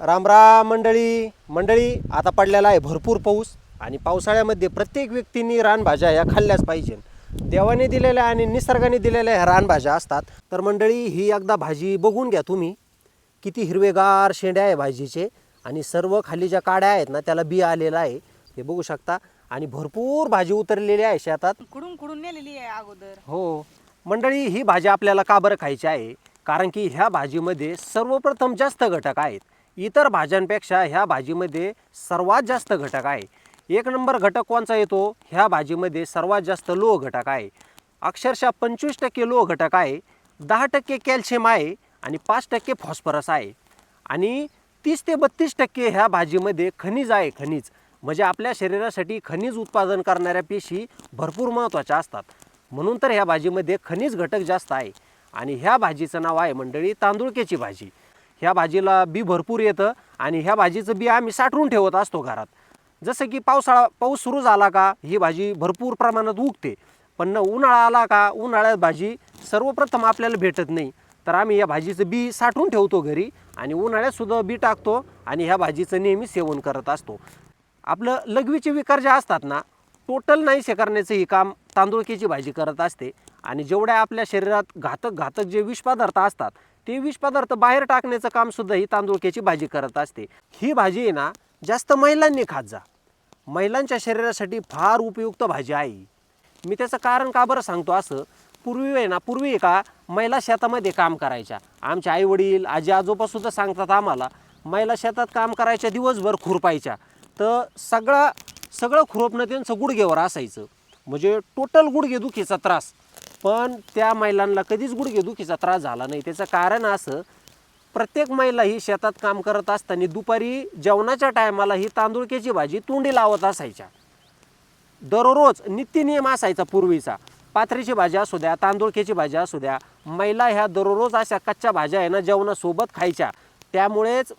रामराम मंडळी. मंडळी आता पडलेला आहे भरपूर पाऊस आणि पावसाळ्यामध्ये प्रत्येक व्यक्तींनी रानभाज्या ह्या खाल्ल्याच पाहिजे. देवाने दिलेल्या आणि निसर्गाने दिलेल्या ह्या रानभाज्या असतात. तर मंडळी ही एकदा भाजी बघून घ्या तुम्ही. किती हिरवेगार शेंड्या आहे भाजीचे आणि सर्व खाली ज्या काड्या आहेत ना त्याला बी आलेला आहे. हे बघू शकता. आणि भरपूर भाजी उतरलेली आहे शेतात. कुडून कुडून नेलेली आहे अगोदर. हो. मंडळी ही भाजी आपल्याला का बरं खायची आहे? कारण की ह्या भाजीमध्ये सर्वप्रथम जास्त घटक आहेत. इतर भाज्यांपेक्षा ह्या भाजीमध्ये सर्वात जास्त घटक आहे. एक नंबर घटक कोणचा येतो? ह्या भाजीमध्ये सर्वात जास्त लोह घटक आहे. अक्षरशः पंचवीस टक्के लोह घटक आहे दहा टक्के कॅल्शियम आहे आणि पाच टक्के फॉस्फरस आहे. आणि तीस ते बत्तीस टक्के ह्या भाजीमध्ये खनिज आहे खनिज. म्हणजे आपल्या शरीरासाठी खनिज उत्पादन करणाऱ्या पेशी भरपूर महत्त्वाच्या असतात. म्हणून तर ह्या भाजीमध्ये खनिज घटक जास्त आहे. आणि ह्या भाजीचं नाव आहे मंडळी तांदूळक्याची भाजी. ह्या भाजीला बी भरपूर येतं आणि ह्या भाजीचं बी आम्ही साठवून ठेवत असतो घरात. जसं की पावसाळा पाऊस सुरू झाला का ही भाजी भरपूर प्रमाणात उगते. पण उन्हाळा आला का उन्हाळ्यात भाजी सर्वप्रथम आपल्याला भेटत नाही. तर आम्ही या भाजीचं बी साठवून ठेवतो घरी आणि उन्हाळ्यातसुद्धा बी टाकतो आणि ह्या भाजीचं नेहमी सेवन करत असतो. आपलं लघवीचे विकार जे असतात ना टोटल नाहीसे करण्याचं ही काम तांदूळकीची भाजी करत असते आणि जेवढ्या आपल्या शरीरात घातक घातक जे विषपदार्थ असतात ते विष पदार्थ बाहेर टाकण्याचं काम सुद्धा ही तांदूळक्याची भाजी करत असते. ही भाजी आहे ना जास्त महिलांनी खात जा. महिलांच्या शरीरासाठी फार उपयुक्त भाजी आहे मी त्याचं कारण का बरं सांगतो? असं पूर्वी आहे ना पूर्वी का महिला शेतामध्ये काम करायच्या. आमचे आई वडील आजी आजोबा सुद्धा सांगतात आम्हाला महिला शेतात काम करायच्या दिवसभर खुरपायच्या तर सगळा सगळं खुरपणं त्यांचं गुडघेवर असायचं. म्हणजे टोटल गुडघेदुखीचा त्रास. पण त्या महिलांना कधीच गुडघेदुखीचा त्रास झाला नाही. त्याचं कारण असं प्रत्येक महिला ही शेतात काम करत असताना दुपारी जेवणाच्या टायमाला ही तांदूळक्याची भाजी तोंडी लावत असायच्या. दररोज नित्यनियम असायचा पूर्वीचा. पात्रीची भाजी असू द्या तांदूळक्याची भाजी असू द्या महिला ह्या दररोज अशा कच्च्या भाज्या आहे ना जेवणासोबत खायच्या. त्यामुळेच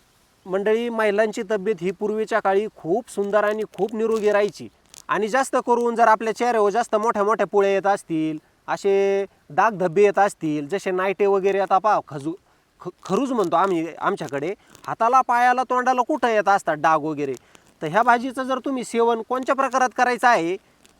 मंडळी महिलांची तब्येत ही पूर्वीच्या काळी खूप सुंदर आणि खूप निरोगी राहायची. आणि जास्त करून जर आपल्या चेहऱ्यावर जास्त मोठ्या मोठ्या पुळे येत असतील असे दाग धब्बे येत असतील जसे नायटे वगैरे आता पाव खजू ख खरूज म्हणतो आम्ही आमच्याकडे. हाताला पायाला तोंडाला कुठं येत असतात डाग वगैरे? तर ह्या भाजीचं जर तुम्ही सेवन कोणत्या प्रकारात करायचं आहे?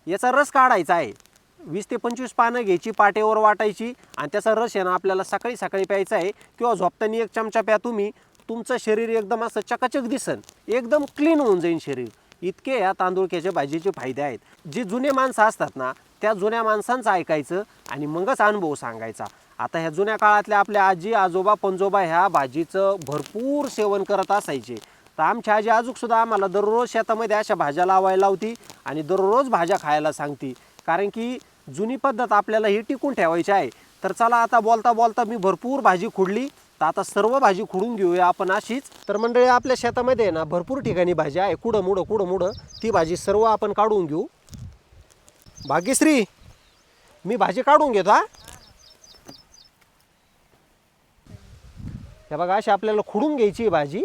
याचा रस काढायचा आहे. वीस ते पंचवीस पानं घ्यायची पाटेवर वाटायची आणि त्याचा रस आहे ना आपल्याला सकाळी सकाळी प्यायचा आहे किंवा झोपताना एक चमचा प्या तुम्ही. तुमचं शरीर एकदम असं चकाचक दिसन. एकदम क्लीन होऊन जाईल शरीर. इतके या तांदूळक्याच्या भाजीचे फायदे आहेत. जे जुने माणसं असतात ना त्या जुन्या माणसांचं ऐकायचं आणि मगच अनुभव सांगायचा. आता ह्या जुन्या काळातल्या आपल्या आजी आजोबा पंजोबा ह्या भाजीचं भरपूर सेवन करत असायचे. तर आमच्या आजी आजूकसुद्धा आम्हाला दररोज शेतामध्ये अशा भाज्या लावायला लावती आणि दररोज भाज्या खायला सांगती. कारण की जुनी पद्धत आपल्याला ही टिकून ठेवायची आहे. तर चला आता बोलता बोलता मी भरपूर भाजी खुडली. तर आता सर्व भाजी खुडून घेऊया आपण अशीच. तर मंडळी आपल्या शेतामध्ये आहे ना भरपूर ठिकाणी भाजी आहे. कुडं मुडं कुडं मुडं ती भाजी सर्व आपण काढून घेऊ. भाग्यश्री मी भाजी काढून घेतो हा. हे बघा अशी आपल्याला खुडून घ्यायची आहे भाजी.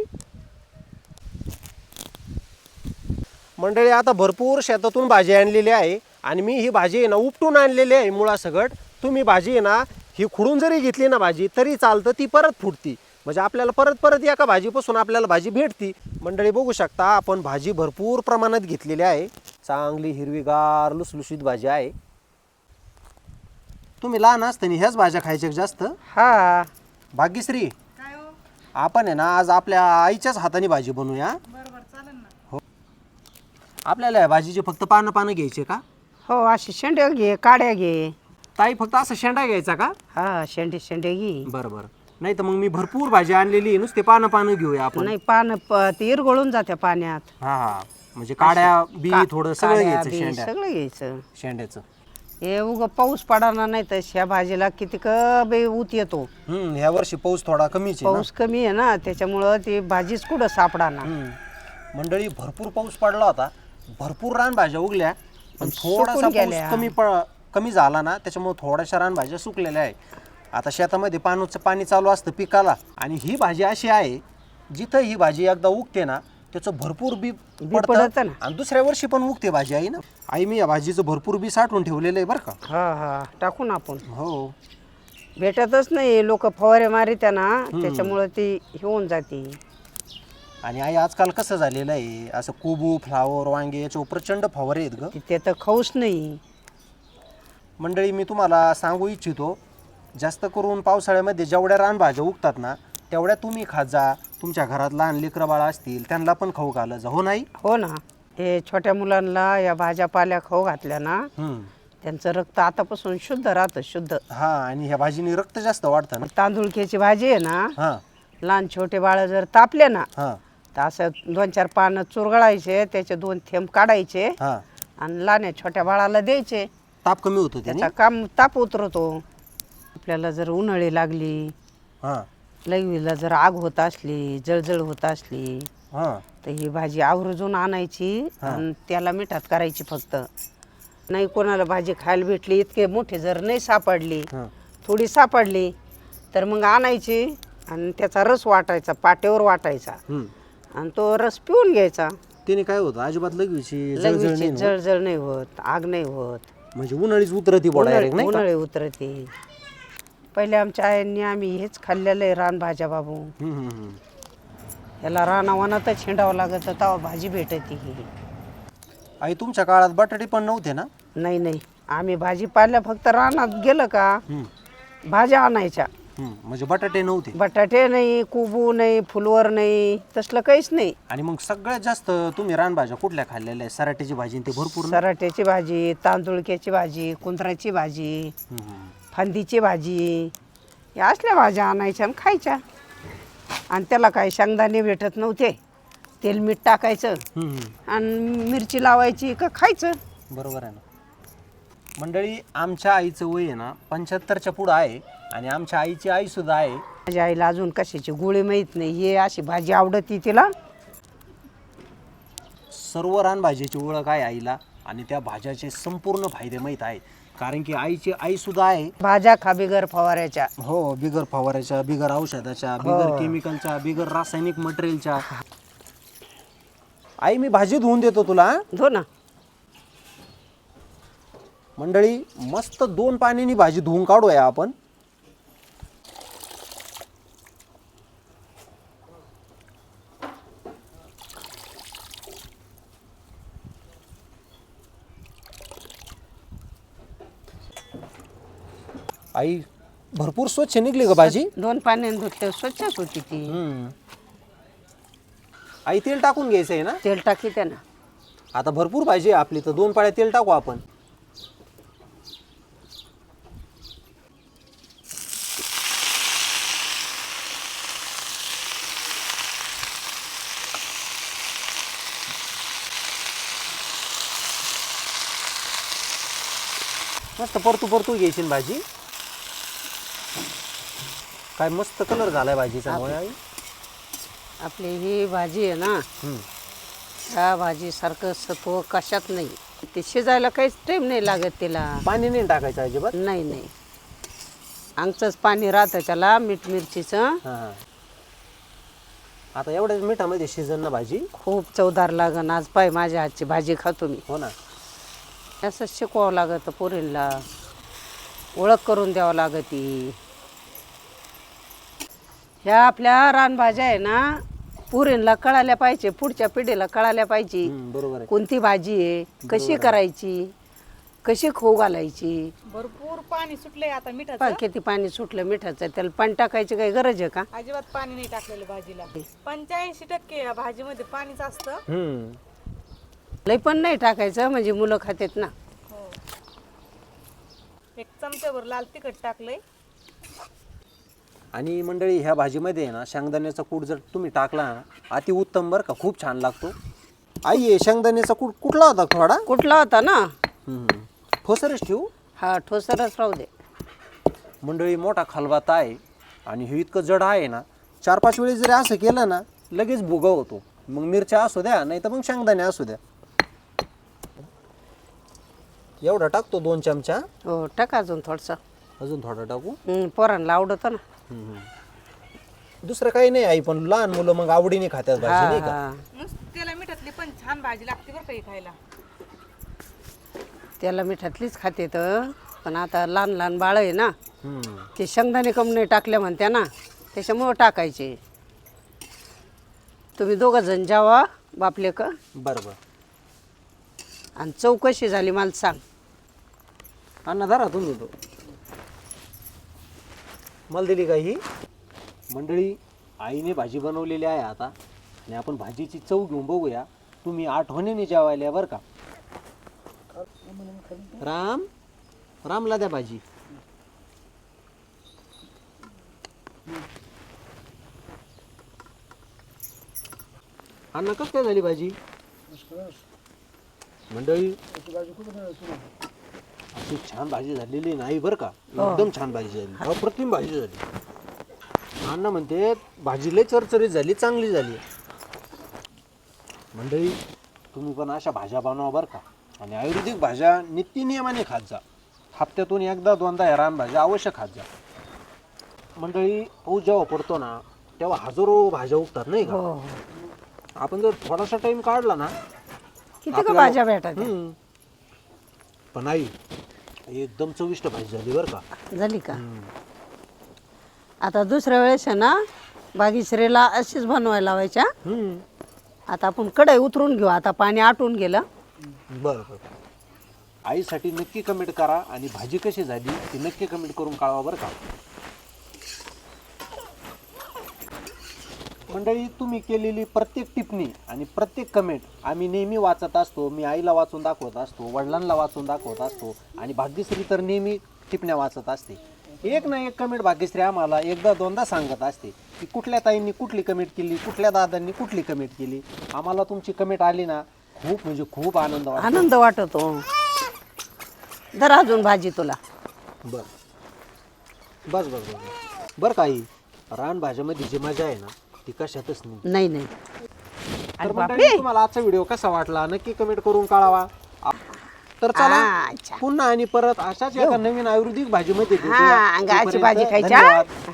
मंडळी आता भरपूर शेतातून भाजी आणलेली आहे आणि मी ही भाजी आहे ना उपटून आणलेली आहे मुळासकट. तुम्ही भाजी आहे ना ही खुडून जरी घेतली ना भाजी तरी चालतं ती परत फुटती. म्हणजे आपल्याला परत परत एका भाजीपासून आपल्याला भाजी भेटती. मंडळी बघू शकता आपण भाजी भरपूर प्रमाणात घेतलेली आहे. चांगली हिरवीगार लुसलुशीत भाजी आहे. तुम्ही लहान असताना ह्याच भाज्या खायच्या का जास्त? हा. भाग्यश्री काय हो? आपण आहे ना आज आपल्या आईच्याच हाताने भाजी बनवूया. बरं बरं चालेल ना. आपल्याला या भाजीचे फक्त पानं पानं घ्यायचे का? हो असे शेंडे घे काड्या घे. ताई फक्त असं शेंडा घ्यायचा का? हा शेंडे शेंडे घे. बरं बरं नाही तर मग मी भरपूर भाजी आणलेली आहे नुसते पानं पानं घेऊया आपण. नाही पानं प- ते इरगळून जात्या पाण्यात. हा हा. म्हणजे काड्या बी थोडं सगळं काड्या, घ्यायचं बी, शेंड्या. सगळं घ्यायचं. शेंड्याचं. हे उग पाऊस पडाना नाही तर ह्या भाजीला किती बे ऊत येतो. हम्म ह्या वर्षी पाऊस थोडा कमीच आहे ना. पाऊस कमी आहे ना त्याच्यामुळं ती भाजीच कुठं सापडाना. हम्म. मंडळी भरपूर पाऊस पडला होता. भरपूर रानभाज्या उगल्या पण थोडासा सुकून पाऊस गेल्या. कमी प- कमी झाला ना त्याच्यामुळे थोड्याशा रानभाज्या सुकलेल्या आहे आता शेतामध्ये पाण्याचं पाणी चालू असतं पिकाला आणि ही भाजी अशी आहे जिथं ही भाजी एकदा उगते ना त्याचं भरपूर बी पडतं. पडतं ना. आणि दुसऱ्या वर्षी पण उगते भाजी आई ना. आई मी या भाजीचं भरपूर बी साठवून ठेवलेलं आहे बरं का. हा हा. टाकून आपण. हो. भेटतच नाही लोक फवारे मारी त्यांना त्याच्यामुळं ती हे होऊन जाते. आणि आई आजकाल कसं झालेलं आहे? असं कोबू फ्लावर वांगे याच्यावर प्रचंड फवारे आहेत ग. ते तर खाऊच नाही. मंडळी मी तुम्हाला सांगू इच्छितो जास्त करून पावसाळ्यामध्ये जेवढ्या रानभाज्या उगतात ना तेवढ्या तुम्ही खात जा. तुमच्या घरात लहान लेकरं बाळा असतील त्यांना पण खाऊ घाला जा हो नाही? हो ना. हे छोट्या मुलांना या भाज्या पाल्या खाऊ घातल्या ना हम्म. त्यांचं रक्त आतापासून शुद्ध राहतं शुद्ध. हा आणि ह्या भाजीने रक्त जास्त वाढतं ना? तांदूळक्याची भाजी आहे ना हा. लहान छोटे बाळ जर तापले ना हा. तर असं दोन चार पानं चुरगळायचे त्याचे दोन थेंब काढायचे हा. आणि लहान छोट्या बाळाला द्यायचे. ताप कमी होतो त्याने? त्याचा काम ताप उतरतो. आपल्याला जर उन्हाळी लागली हा. लघवीला जर आग होत असली जळजळ होत असली हा. तर ही भाजी आवर्जून आणायची आणि त्याला मिठात करायची फक्त. नाही कोणाला भाजी खायला भेटली इतके मोठे जर नाही सापडली हा. थोडी सापडली तर मग आणायची आणि त्याचा रस वाटायचा पाट्यावर वाटायचा. हम्म. आणि तो रस पिऊन घ्यायचा. त्याने काय होतं अजिबात लगवीची जळजळ नाही होत. जळजळ नाही होत आग नाही होत. म्हणजे उन्हाळीच उतरती बोडा उन्हाळी नाही? उन्हाळी उतरते. पहिले आमच्या आयांनी आम्ही हेच खाल्लेलं आहे रानभाज्या बाबू हम्म, हम्म, हम्म. याला रानावनातच हिंडावं लागत तेव्हा भाजी भेटते ही आई तुमच्या काळात बटाटे पण नव्हते ना नाही नाही आम्ही भाजीपाल्या फक्त रानात गेलं का हम्म. भाज्या आणायच्या हम्म. म्हणजे बटाटे नव्हते बटाटे नाही कुबू नाही फुलवर नाही तसलं काहीच नाही आणि मग सगळ्यात जास्त तुम्ही रानभाज्या कुठल्या खाल्लेल्या आहे सराट्याची भाजी आणि ते भरपूर ना? सराट्याची भाजी तांदुळक्याची भाजी कुंदराची भाजी हम्म, हम्म. फांदीची भाजी या असल्या भाज्या आणायच्या आणि खायच्या. आणि त्याला काही शेंगदाणे भेटत नव्हते. तेल मीठ टाकायचं. हम्म. आणि मिरची लावायची का खायचं. बरोबर आहे ना. मंडळी आमच्या आईचं वय आहे ना पंच्याहत्तरच्या पुढं आहे. आणि आमच्या आईची आई सुद्धा आहे. माझ्या आईला अजून कशाची गोळी माहीत नाही. हे अशी भाजी आवडती तिला. सर्व रानभाजीची ओळख आहे आईला. आणि त्या भाज्याचे संपूर्ण फायदे माहीत आहेत. कारण की आईची आई सुद्धा आहे. भाज्या खा बिगर फवाऱ्याच्या. हो बिगर फवाऱ्याच्या बिगर औषधाच्या बिगर केमिकलच्या बिगर रासायनिक मटेरियलच्या आई मी भाजी धुवून देतो तुला हं? हो ना. मंडळी मस्त दोन पाण्यानी भाजी धुवून काढूया आपण. आई भरपूर स्वच्छ निघली ग भाजी दोन पाण्याने धुतले स्वच्छच होती ती. हम्म. आई तेल टाकून घ्यायचं आहे ना? तेल टाकी ना आता भरपूर भाजी आहे आपली तर दोन पाळ्या तेल टाकू आपण. मस्त परतू परतू घ्यायची भाजी. काय मस्त कलर झालाय भाजीचा मुळे आई. आपली ही भाजी आहे ना हम्म. ह्या भाजीसारखं सत्व कशात नाही. ते शिजायला काहीच टाईम नाही लागत तिला. पाणी नाही टाकायचं अजिबात? नाही नाही. अंगचंच पाणी राहतं त्याला मीठ मिरचीचं. हा, हा. आता एवढ्याच मिठामध्ये शिजन ना भाजी? खूप चवदार लागन. आज पाय माझ्या हातची भाजी खातो मी. हो ना. असं शिकवावं लागतं पोरींला. ओळख करून द्यावं लागती. ह्या आपल्या रानभाज्या आहे ना पुरींला कळाल्या पाहिजे पुढच्या पिढीला कळाल्या पाहिजे. हम्म, बरोबर आहे. कोणती भाजी आहे कशी करायची कशी खाऊ घालायची. भरपूर पाणी सुटलंय आता पहा मिठाचं किती पाणी सुटलं मिठाचं. त्याला पाणी टाकायची काही गरज आहे का? अजिबात पाणी नाही टाकलेलं भाजीला. पंच्याऐंशी टक्के या भाजीमध्ये पाणीच असतं. हम्म. लई पण नाही टाकायचं म्हणजे मुलं खातात ना. हो. एक चमच्याभर लाल तिखट टाकलंय. आणि मंडळी ह्या भाजीमध्ये आहे ना शेंगदाण्याचा कूट जर तुम्ही टाकला ना अति उत्तम बरं का खूप छान लागतो. आई हे शेंगदाण्याचा कूट कुठला होता थोडा? कुठला होता ना? हम्म. ठोसरच ठेवू? हा ठोसरच राहू दे. मंडळी मोठा खलबात आहे आणि हे इतकं जड आहे ना चार पाच वेळेस जरी असं केलं ना लगेच भुगा होतो. मग मिरच्या असू द्या नाही तर मग शेंगदाणे असू द्या. एवढा टाकतो दोन चमचा? हो टाका अजून थोडसा. अजून थोडा टाकू? हं, पोरांना आवडतं ना. दुसरं काही नाही आई पण लहान मुलं मग आवडीने खात्यात भाजी नाही का? हा. त्याला मिठातली पण छान भाजी लागते बरं काही खायला. त्याला मिठातलीच खाते तर पण आता लहान लहान बाळ आहे ना हम्म. ते शेंगदाणे कम नाही टाकले म्हणत्या ना त्याच्यामुळं टाकायचे. तुम्ही दोघं जण जावा बापले का? बरं बरं आणि चौकशी झाली मला सांग. अण्णा धरा तुम्ही तो. मला दिली का ही? मंडळी आईने भाजी बनवलेली आहे आता. आणि आपण भाजीची चव घेऊन बघूया. तुम्ही आठवणीने जेवायला बरं का? राम रामला द्या भाजी. अण्णा कसं काय झाली भाजी? मंडळी अशी छान भाजी झालेली नाही बरं का. एकदम छान भाजी झाली. अप्रतिम भाजी झाली. अण्णा म्हणते भाजी लय चरचरीत झाली चांगली झाली. मंडळी तुम्ही पण अशा भाज्या बनवा बरं का. आणि आयुर्वेदिक भाज्या नित्यनियमाने खात जा. हप्त्यातून एकदा दोनदा ह्या भाज्या अवश्य खात जा. मंडळी पाऊस जेव्हा पडतो ना तेव्हा हजारो भाज्या उगतात नाही का? हो. आपण जर थोडासा टाइम काढला ना किती का आपल्याला- भाज्या हम्म. पण आई एकदम चविष्ट भाजी झाली बरं का. झाली का? आता दुसऱ्या वेळेस आहे ना बागीश्रीला अशीच बनवायला लावायच्या. हम्म. आता आपण कढई उतरून घेऊ आता पाणी आटून गेलं. बरं बरं. आईसाठी नक्की कमेंट करा आणि भाजी कशी झाली ती नक्की कमेंट करून कळवा बरं का. मंडळी तुम्ही केलेली प्रत्येक टिप्पणी आणि प्रत्येक कमेंट आम्ही नेहमी वाचत असतो मी आईला वाचून दाखवत असतो वडिलांना वाचून दाखवत असतो आणि भाग्यश्री तर नेहमी टिपण्या वाचत असते. एक ना एक कमेंट भाग्यश्री आम्हाला एकदा दोनदा सांगत असते की कुठल्या ताईंनी कुठली कमेंट केली कुठल्या दादांनी कुठली कमेंट केली. आम्हाला तुमची कमेंट आली ना खूप म्हणजे खूप आनंद वाटतो. आनंद वाटतो. जर अजून भाजी तुला. बर. बस बस बस बरं काही. रान भाज्यामध्ये जी मजा आहे ना ती कशातच नाही नाही नाही तर अरे मंडळी, बापरे तुम्हाला आजचा व्हिडिओ कसा वाटला नक्की कमेंट करून कळावा आ- तर चला अच्छा. पुन्हा आणि परत अशाच एका नवीन आयुर्वेदिक भाजीमध्ये भेटूया. हा, अंगाची तोपर्यंत भाजी खायच्या. धन्यवाद.